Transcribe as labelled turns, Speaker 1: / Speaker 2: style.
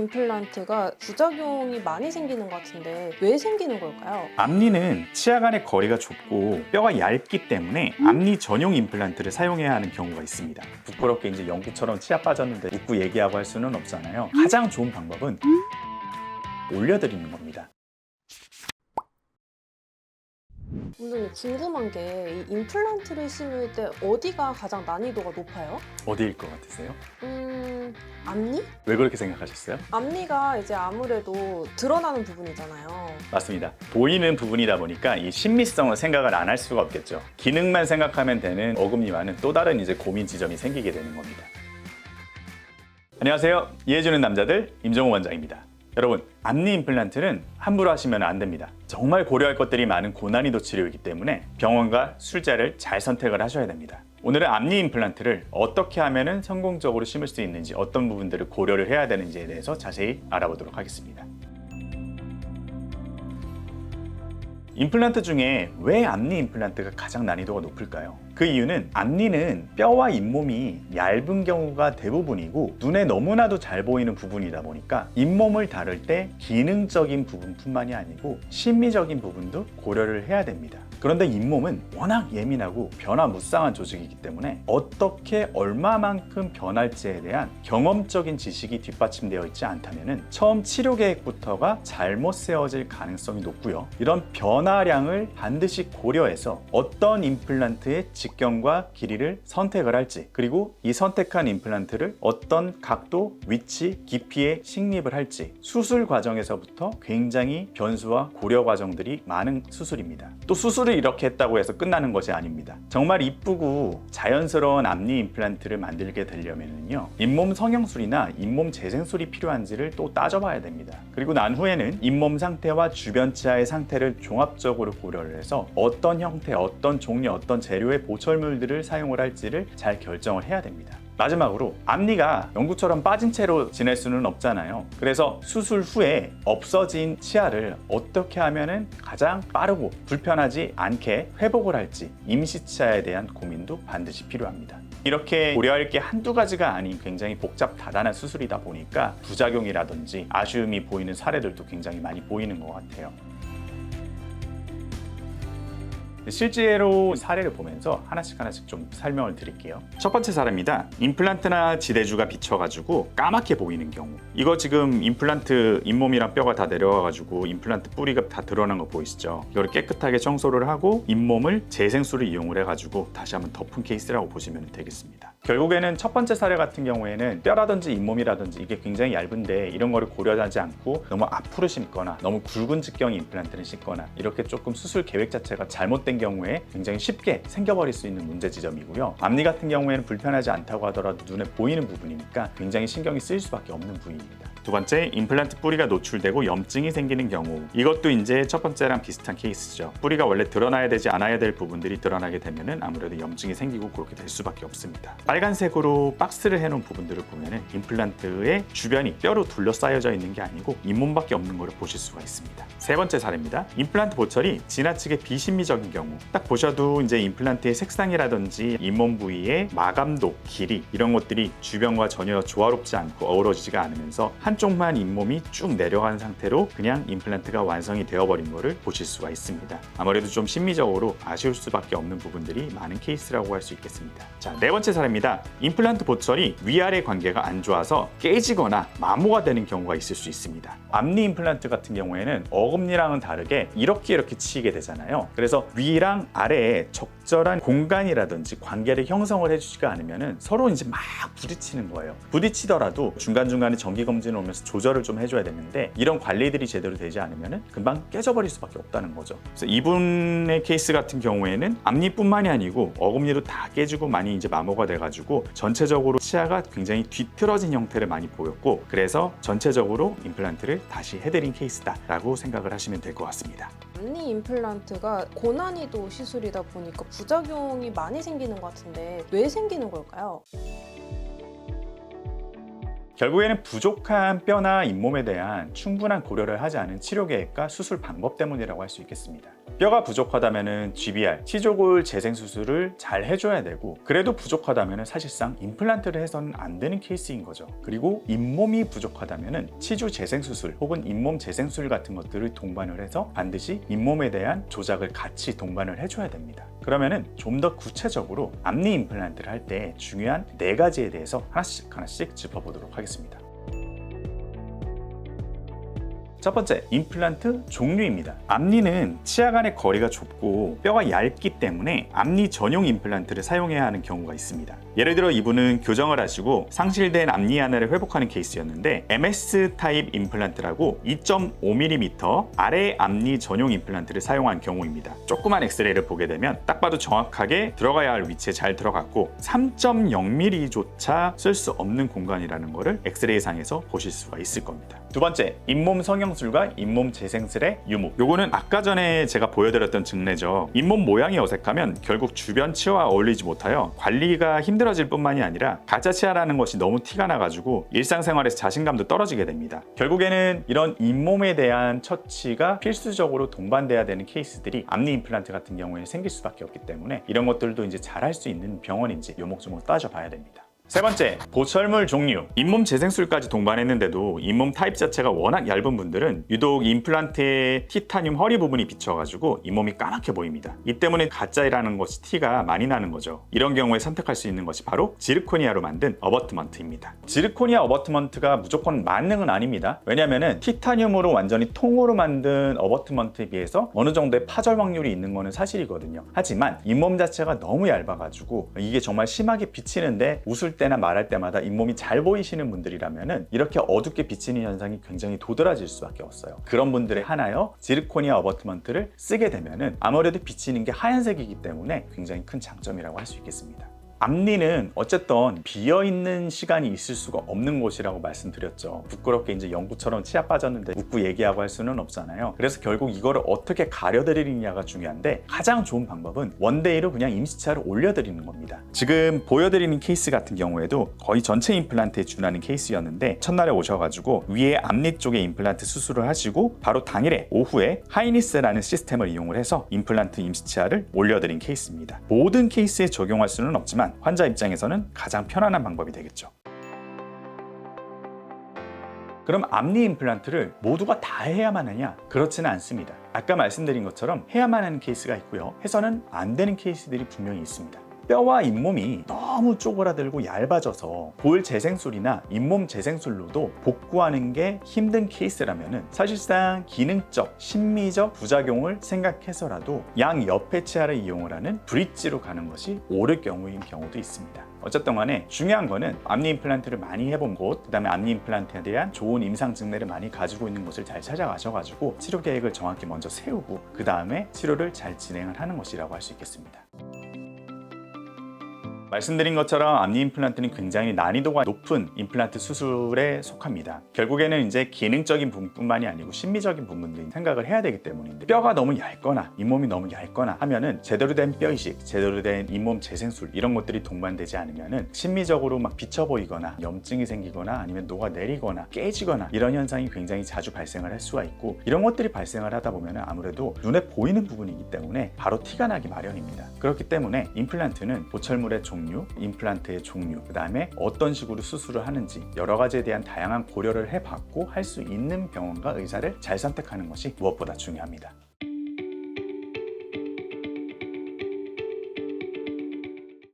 Speaker 1: 임플란트가 부작용이 많이 생기는 것 같은데 왜 생기는 걸까요?
Speaker 2: 앞니는 치아 간의 거리가 좁고 뼈가 얇기 때문에 앞니 전용 임플란트를 사용해야 하는 경우가 있습니다. 부끄럽게 이제 연구처럼 치아 빠졌는데 웃고 얘기하고 할 수는 없잖아요. 가장 좋은 방법은 올려드리는 겁니다.
Speaker 1: 오늘 궁금한 게 이 임플란트를 심을 때 어디가 가장 난이도가 높아요?
Speaker 2: 어디일 것 같으세요?
Speaker 1: 음, 앞니?
Speaker 2: 왜 그렇게 생각하셨어요?
Speaker 1: 앞니가 이제 아무래도 드러나는 부분이잖아요.
Speaker 2: 맞습니다. 보이는 부분이다 보니까 이 심미성을 생각을 안 할 수가 없겠죠. 기능만 생각하면 되는 어금니와는 또 다른 이제 고민 지점이 생기게 되는 겁니다. 안녕하세요. 이해주는 남자들 임정호 원장입니다. 여러분, 앞니 임플란트는 함부로 하시면 안 됩니다. 정말 고려할 것들이 많은 고난이도 치료이기 때문에 병원과 술자를 잘 선택을 하셔야 됩니다. 오늘은 앞니 임플란트를 어떻게 하면 성공적으로 심을 수 있는지 어떤 부분들을 고려를 해야 되는지에 대해서 자세히 알아보도록 하겠습니다. 임플란트 중에 왜 앞니 임플란트가 가장 난이도가 높을까요? 그 이유는 앞니는 뼈와 잇몸이 얇은 경우가 대부분이고 눈에 너무나도 잘 보이는 부분이다 보니까 잇몸을 다룰 때 기능적인 부분뿐만이 아니고 심미적인 부분도 고려를 해야 됩니다. 그런데 잇몸은 워낙 예민하고 변화무쌍한 조직이기 때문에 어떻게 얼마만큼 변할지에 대한 경험적인 지식이 뒷받침되어 있지 않다면 처음 치료 계획부터가 잘못 세워질 가능성이 높고요. 이런 변화량을 반드시 고려해서 어떤 임플란트의 직경과 길이를 선택을 할지 그리고 이 선택한 임플란트를 어떤 각도, 위치, 깊이에 식립을 할지 수술 과정에서부터 굉장히 변수와 고려 과정들이 많은 수술입니다. 또 수술 을 이렇게 했다고 해서 끝나는 것이 아닙니다. 정말 이쁘고 자연스러운 앞니 임플란트를 만들게 되려면요. 잇몸 성형술이나 잇몸 재생술이 필요한지를 또 따져봐야 됩니다. 그리고 난 후에는 잇몸 상태와 주변 치아의 상태를 종합적으로 고려를 해서 어떤 형태, 어떤 종류, 어떤 재료의 보철물들을 사용을 할지를 잘 결정을 해야 됩니다. 마지막으로 앞니가 영구처럼 빠진 채로 지낼 수는 없잖아요. 그래서 수술 후에 없어진 치아를 어떻게 하면 가장 빠르고 불편하지 않게 회복을 할지 임시 치아에 대한 고민도 반드시 필요합니다. 이렇게 고려할 게 한두 가지가 아닌 굉장히 복잡 다단한 수술이다 보니까 부작용이라든지 아쉬움이 보이는 사례들도 굉장히 많이 보이는 것 같아요. 실제로 사례를 보면서 하나씩 하나씩 좀 설명을 드릴게요. 첫 번째 사례입니다. 임플란트나 지대주가 비쳐가지고 까맣게 보이는 경우. 이거 지금 임플란트 잇몸이랑 뼈가 다 내려와가지고 임플란트 뿌리가 다 드러난 거 보이시죠? 이거를 깨끗하게 청소를 하고 잇몸을 재생술을 이용을 해가지고 다시 한번 덮은 케이스라고 보시면 되겠습니다. 결국에는 첫 번째 사례 같은 경우에는 뼈라든지 잇몸이라든지 이게 굉장히 얇은데 이런 거를 고려하지 않고 너무 앞으로 심거나 너무 굵은 직경의 임플란트를 심거나 이렇게 조금 수술 계획 자체가 잘못된 경우에 굉장히 쉽게 생겨버릴 수 있는 문제 지점이고요. 앞니 같은 경우에는 불편하지 않다고 하더라도 눈에 보이는 부분이니까 굉장히 신경이 쓰일 수밖에 없는 부위입니다. 두 번째, 임플란트 뿌리가 노출되고 염증이 생기는 경우. 이것도 이제 첫 번째랑 비슷한 케이스죠. 뿌리가 원래 드러나야 되지 않아야 될 부분들이 드러나게 되면은 아무래도 염증이 생기고 그렇게 될 수밖에 없습니다. 빨간색으로 박스를 해놓은 부분들을 보면은 임플란트의 주변이 뼈로 둘러싸여져 있는 게 아니고 잇몸밖에 없는 것을 보실 수가 있습니다. 세 번째 사례입니다. 임플란트 보철이 지나치게 비신미적인 경우. 딱 보셔도 이제 임플란트의 색상이라든지 잇몸 부위의 마감도, 길이 이런 것들이 주변과 전혀 조화롭지 않고 어우러지지가 않으면서 한 쪽만 잇몸이 쭉 내려간 상태로 그냥 임플란트가 완성이 되어버린 것을 보실 수가 있습니다. 아무래도 좀 심미적으로 아쉬울 수밖에 없는 부분들이 많은 케이스라고 할 수 있겠습니다. 자, 네 번째 사례입니다. 임플란트 보철이 위아래 관계가 안 좋아서 깨지거나 마모가 되는 경우가 있을 수 있습니다. 앞니 임플란트 같은 경우에는 어금니랑은 다르게 이렇게 이렇게 치게 되잖아요. 그래서 위랑 아래에 적절한 공간이라든지 관계를 형성을 해주지가 않으면 서로 이제 막 부딪히는 거예요. 부딪히더라도 중간중간에 정기 검진을 오면서 조절을 좀 해줘야 되는데 이런 관리들이 제대로 되지 않으면 금방 깨져버릴 수밖에 없다는 거죠. 그래서 이분의 케이스 같은 경우에는 앞니뿐만이 아니고 어금니도 다 깨지고 많이 이제 마모가 돼가지고 전체적으로 치아가 굉장히 뒤틀어진 형태를 많이 보였고 그래서 전체적으로 임플란트를 다시 해드린 케이스다라고 생각을 하시면 될 것 같습니다.
Speaker 1: 앞니 임플란트가 고난이도 시술이다 보니까 부작용이 많이 생기는 것 같은데 왜 생기는 걸까요?
Speaker 2: 결국에는 부족한 뼈나 잇몸에 대한 충분한 고려를 하지 않은 치료 계획과 수술 방법 때문이라고 할 수 있겠습니다. 뼈가 부족하다면은 GBR, 치조골 재생 수술을 잘 해줘야 되고 그래도 부족하다면은 사실상 임플란트를 해서는 안 되는 케이스인 거죠. 그리고 잇몸이 부족하다면은 치주 재생 수술 혹은 잇몸 재생 수술 같은 것들을 동반을 해서 반드시 잇몸에 대한 조작을 같이 동반을 해줘야 됩니다. 그러면은 좀 더 구체적으로 앞니 임플란트를 할 때 중요한 네 가지에 대해서 하나씩 하나씩 짚어보도록 하겠습니다. 첫 번째, 임플란트 종류입니다. 앞니는 치아 간의 거리가 좁고 뼈가 얇기 때문에 앞니 전용 임플란트를 사용해야 하는 경우가 있습니다. 예를 들어 이분은 교정을 하시고 상실된 앞니 하나를 회복하는 케이스였는데 MS 타입 임플란트라고 2.5mm 아래 앞니 전용 임플란트를 사용한 경우입니다. 조그만 엑스레이를 보게 되면 딱 봐도 정확하게 들어가야 할 위치에 잘 들어갔고 3.0mm조차 쓸 수 없는 공간이라는 것을 엑스레이 상에서 보실 수가 있을 겁니다. 두 번째, 잇몸 성형술과 잇몸 재생술의 유무. 요거는 아까 전에 제가 보여드렸던 증례죠. 잇몸 모양이 어색하면 결국 주변 치아와 어울리지 못하여 관리가 힘 들어질 뿐만이 아니라 가짜 치아라는 것이 너무 티가 나가지고 일상생활에서 자신감도 떨어지게 됩니다. 결국에는 이런 잇몸에 대한 처치가 필수적으로 동반돼야 되는 케이스들이 앞니 임플란트 같은 경우에는 생길 수밖에 없기 때문에 이런 것들도 이제 잘할 수 있는 병원인지 요목조목 따져봐야 됩니다. 세 번째, 보철물 종류. 잇몸 재생술까지 동반했는데도 잇몸 타입 자체가 워낙 얇은 분들은 유독 임플란트의 티타늄 허리 부분이 비쳐가지고 잇몸이 까맣게 보입니다. 이 때문에 가짜라는 것이 티가 많이 나는 거죠. 이런 경우에 선택할 수 있는 것이 바로 지르코니아로 만든 어버트먼트입니다. 지르코니아 어버트먼트가 무조건 만능은 아닙니다. 왜냐면은 티타늄으로 완전히 통으로 만든 어버트먼트에 비해서 어느 정도의 파절 확률이 있는 거는 사실이거든요. 하지만 잇몸 자체가 너무 얇아가지고 이게 정말 심하게 비치는데 웃을 때나 말할 때마다 잇몸이 잘 보이시는 분들이라면은 이렇게 어둡게 비치는 현상이 굉장히 도드라질 수밖에 없어요. 그런 분들의 하나여 지르코니아 어버트먼트를 쓰게 되면은 아무래도 비치는 게 하얀색이기 때문에 굉장히 큰 장점이라고 할 수 있겠습니다. 앞니는 어쨌든 비어 있는 시간이 있을 수가 없는 곳이라고 말씀드렸죠. 부끄럽게 이제 연구처럼 치아 빠졌는데 묻고 얘기하고 할 수는 없잖아요. 그래서 결국 이거를 어떻게 가려드리느냐가 중요한데 가장 좋은 방법은 원데이로 그냥 임시치아를 올려드리는 겁니다. 지금 보여드리는 케이스 같은 경우에도 거의 전체 임플란트에 준하는 케이스였는데 첫날에 오셔가지고 위에 앞니 쪽에 임플란트 수술을 하시고 바로 당일에 오후에 하이니스라는 시스템을 이용을 해서 임플란트 임시치아를 올려드린 케이스입니다. 모든 케이스에 적용할 수는 없지만 환자 입장에서는 가장 편안한 방법이 되겠죠. 그럼 앞니 임플란트를 모두가 다 해야만 하냐? 그렇지는 않습니다. 아까 말씀드린 것처럼 해야만 하는 케이스가 있고요. 해서는 안 되는 케이스들이 분명히 있습니다. 뼈와 잇몸이 너무 쪼그라들고 얇아져서 볼 재생술이나 잇몸 재생술로도 복구하는 게 힘든 케이스라면 사실상 기능적, 심미적 부작용을 생각해서라도 양 옆에 치아를 이용을 하는 브릿지로 가는 것이 옳을 경우인 경우도 있습니다. 어쨌든 간에 중요한 거는 앞니 임플란트를 많이 해본 곳, 그 다음에 앞니 임플란트에 대한 좋은 임상 증례를 많이 가지고 있는 곳을 잘 찾아가셔가지고 치료 계획을 정확히 먼저 세우고 그 다음에 치료를 잘 진행을 하는 것이라고 할 수 있겠습니다. 말씀드린 것처럼 앞니 임플란트는 굉장히 난이도가 높은 임플란트 수술에 속합니다. 결국에는 이제 기능적인 부분뿐만이 아니고 심미적인 부분도 생각을 해야 되기 때문인데 뼈가 너무 얇거나 잇몸이 너무 얇거나 하면은 제대로 된 뼈 이식, 제대로 된 잇몸 재생술 이런 것들이 동반되지 않으면은 심미적으로 막 비쳐 보이거나 염증이 생기거나 아니면 녹아 내리거나 깨지거나 이런 현상이 굉장히 자주 발생을 할 수가 있고 이런 것들이 발생을 하다 보면은 아무래도 눈에 보이는 부분이기 때문에 바로 티가 나기 마련입니다. 그렇기 때문에 임플란트는 보철물의 종류, 임플란트의 종류, 그 다음에 어떤 식으로 수술을 하는지 여러 가지에 대한 다양한 고려를 해봤고 할 수 있는 병원과 의사를 잘 선택하는 것이 무엇보다 중요합니다.